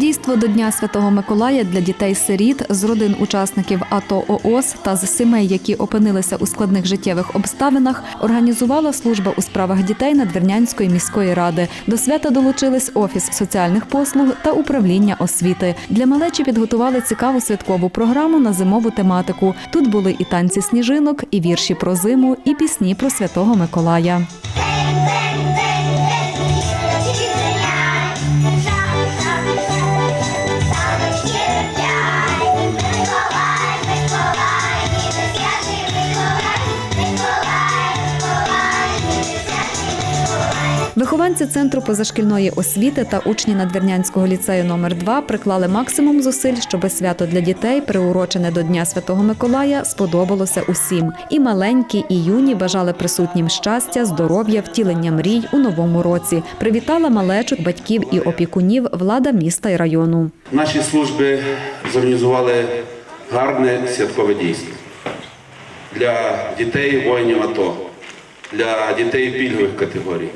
дійство до Дня Святого Миколая для дітей-сиріт з родин учасників АТО ООС та з сімей, які опинилися у складних життєвих обставинах, організувала служба у справах дітей Надвірнянської міської ради. До свята долучились офіс соціальних послуг та управління освіти. Для малечі підготували цікаву святкову програму на зимову тематику. Тут були і танці сніжинок, і вірші про зиму, і пісні про святого Миколая. Вихованці центру позашкільної освіти та учні Надвірнянського ліцею номер 2 приклали максимум зусиль, щоби свято для дітей, приурочене до Дня Святого Миколая, сподобалося усім. І маленькі, і юні бажали присутнім щастя, здоров'я, втілення мрій у новому році. Привітала малечу батьків і опікунів влада міста і району. Наші служби зорганізували гарне святкове дійство для дітей воїнів АТО, для дітей пільгових категорій,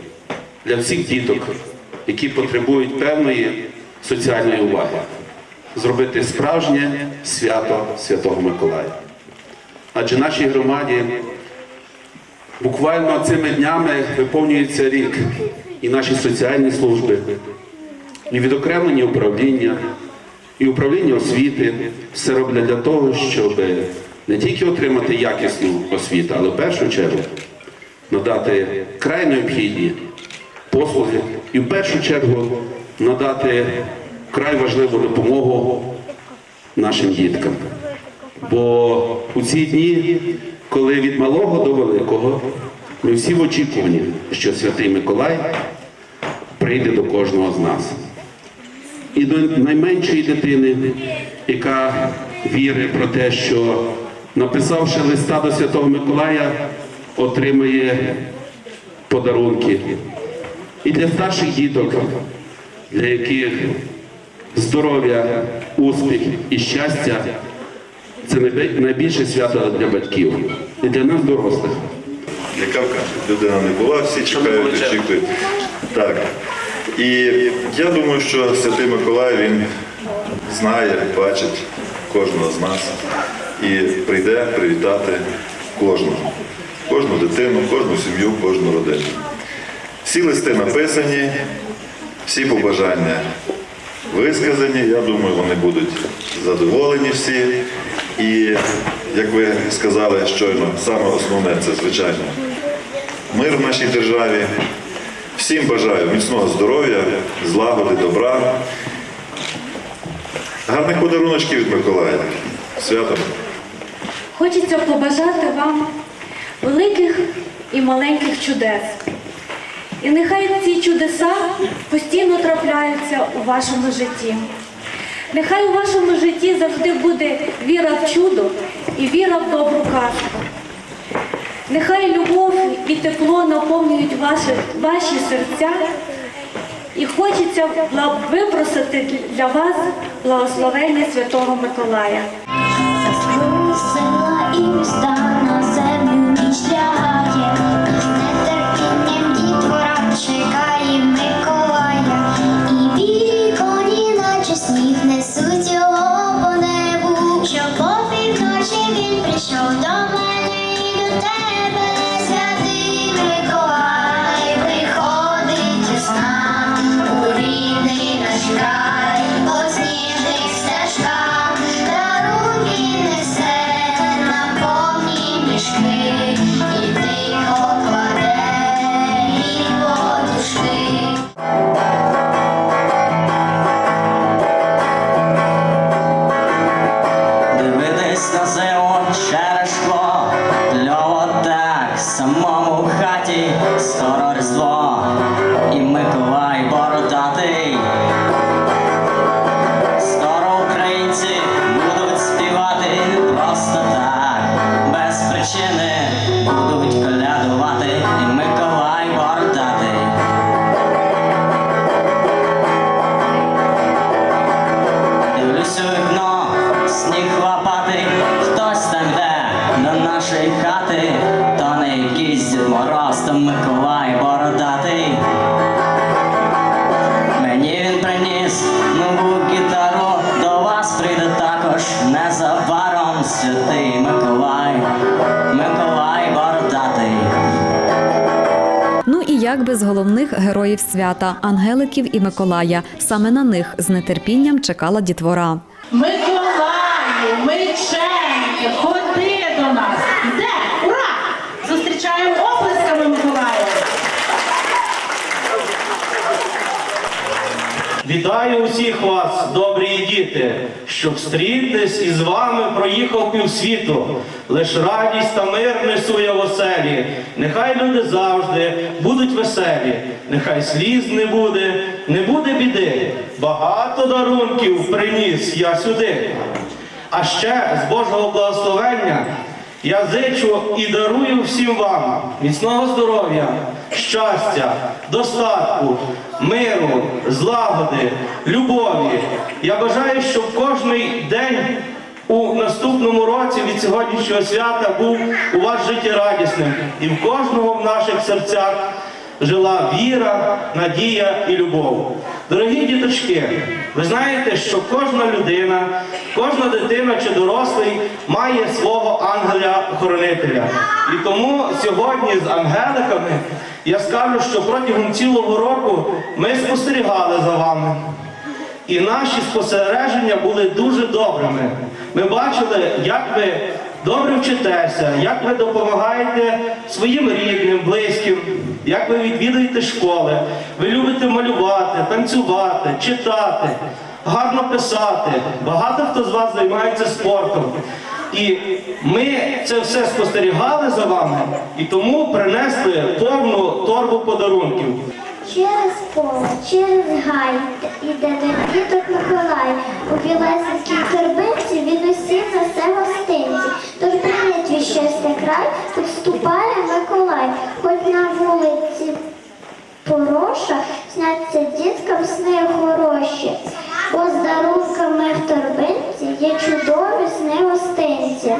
для всіх діток, які потребують певної соціальної уваги, зробити справжнє свято Святого Миколая. Адже нашій громаді буквально цими днями виповнюється рік, і наші соціальні служби, і відокремлені управління, і управління освіти все роблять для того, щоб не тільки отримати якісну освіту, але в першу чергу надати край необхідні послуги і в першу чергу надати край важливу допомогу нашим діткам. Бо у ці дні, коли від малого до великого, ми всі в очікуванні, що Святий Миколай прийде до кожного з нас. І до найменшої дитини, яка вірить про те, що написавши листа до Святого Миколая, отримає подарунки. І для старших діток, для яких здоров'я, успіх і щастя це найбільше свято для батьків і для нас, дорослих. яка людина не була, всі чекають, очікують. Так. І я думаю, що Святий Миколай він знає, бачить кожного з нас і прийде привітати кожного, кожну дитину, кожну сім'ю, кожну родину. Всі листи написані, всі побажання висказані. Я думаю, вони будуть задоволені всі. І як ви сказали щойно, саме основне це звичайно мир в нашій державі. Всім бажаю міцного здоров'я, злагоди, добра. Гарних подаруночків від Миколая. Святом. Хочеться побажати вам великих і маленьких чудес. І нехай ці чудеса постійно трапляються у вашому житті. Нехай у вашому житті завжди буде віра в чудо і віра в добру казку. Нехай любов і тепло наповнюють ваші, ваші серця. І хочеться випросити для вас благословення Святого Миколая. Дивлюсь дно сніг лопатий, хтось там де до нашої хати, то не якийсь Дід мороз, то Миколай бородатий. Мені він приніс нову гітару, до вас прийде також незабаром святий Миколай. Як без головних героїв свята Ангеликів і Миколая. Саме на них з нетерпінням чекала дітвора. Миколаю, Миченьки, ходи до нас. Іде, ура! Зустрічаємо оплесками Миколаю. Вітаю усіх вас, добрі діти, щоб стрітись із вами проїхав півсвіту. Лиш радість та мир несу я в оселі. Нехай люди завжди будуть веселі, нехай сліз не буде, не буде біди. Багато дарунків приніс я сюди. А ще з Божого благословення я зичу і дарую всім вам міцного здоров'я, щастя, достатку, миру, злагоди, любові. Я бажаю, щоб кожний день у наступному році від сьогоднішнього свята був у вас життєрадісним і в кожного в наших серцях жила віра, надія і любов. Дорогі діточки, ви знаєте, що кожна людина, кожна дитина чи дорослий має свого ангеля-хоронителя. І тому сьогодні з ангеликами я скажу, що протягом цілого року ми спостерігали за вами. І наші спостереження були дуже добрими. Ми бачили, як ви добре вчитеся, як ви допомагаєте своїм рідним, близьким, як ви відвідуєте школи. Ви любите малювати, танцювати, читати, гарно писати. Багато хто з вас займається спортом. І ми це все спостерігали за вами і тому принесли повну торбу подарунків. Через поле, через гай іде до діток Миколай. У білесенькій торбинці він усім несе гостинці. Тож прийми твій щастя край, вступає Миколай. Хоч на вулиці пороша, сняться діткам сни хороші. Бо з дарунками в торбинці є чудові сни гостинці.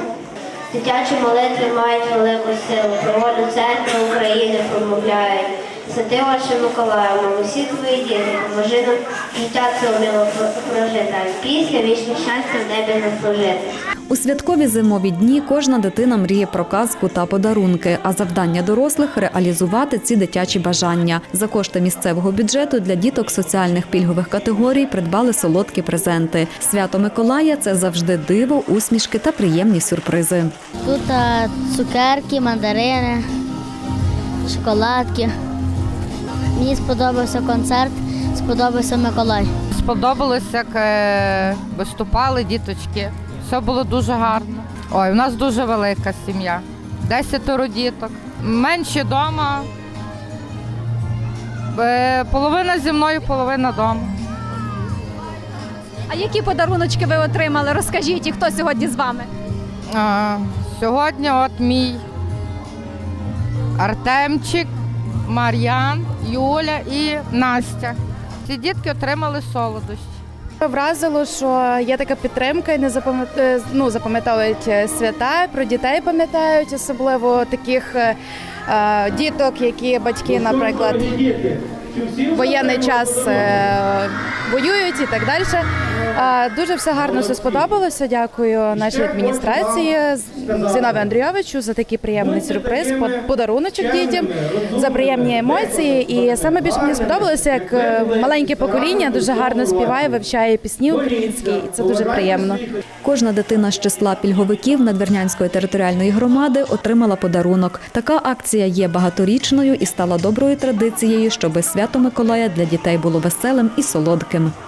Дитячі молитви мають велику силу, про волю церкви України промовляють. Святи Отче Миколаю, нам усі твої діти, поможи нам життя це вміло прожити, а після вічне щастя в небі заслужити. У святкові зимові дні кожна дитина мріє про казку та подарунки, а завдання дорослих реалізувати ці дитячі бажання. За кошти місцевого бюджету для діток соціальних пільгових категорій придбали солодкі презенти. Свято Миколая це завжди диво, усмішки та приємні сюрпризи. Тут цукерки, мандарини, шоколадки. Мені сподобався концерт, сподобався Миколай. Сподобалось, як е, виступали діточки. Все було дуже гарно. Ой, у нас дуже велика сім'я. Десятеро діток. Менші вдома. Е, половина зі мною, половина вдома. А які подаруночки ви отримали? Розкажіть, і хто сьогодні з вами? Е, сьогодні от мій Артемчик, Мар'ян, Юля і Настя. Ці дітки отримали солодощі. Вразило, що є така підтримка і не е, ну, запам'ятовують е, свята, про дітей пам'ятають, особливо таких е, е, діток, які батьки, наприклад, воєнний час е, воюють і так далі. Дуже все гарно все сподобалося. Дякую нашій адміністрації Зінові Андрійовичу за такий приємний сюрприз, под- подаруночок дітям, за приємні емоції. І саме більше мені сподобалося, як е, маленьке покоління дуже гарно співає, вивчає пісні українські, і це дуже приємно. Кожна дитина з числа пільговиків Надвірнянської територіальної громади отримала подарунок. Така акція є багаторічною і стала доброю традицією, щоби свято Миколая для дітей було веселим і солодким. Луцьким.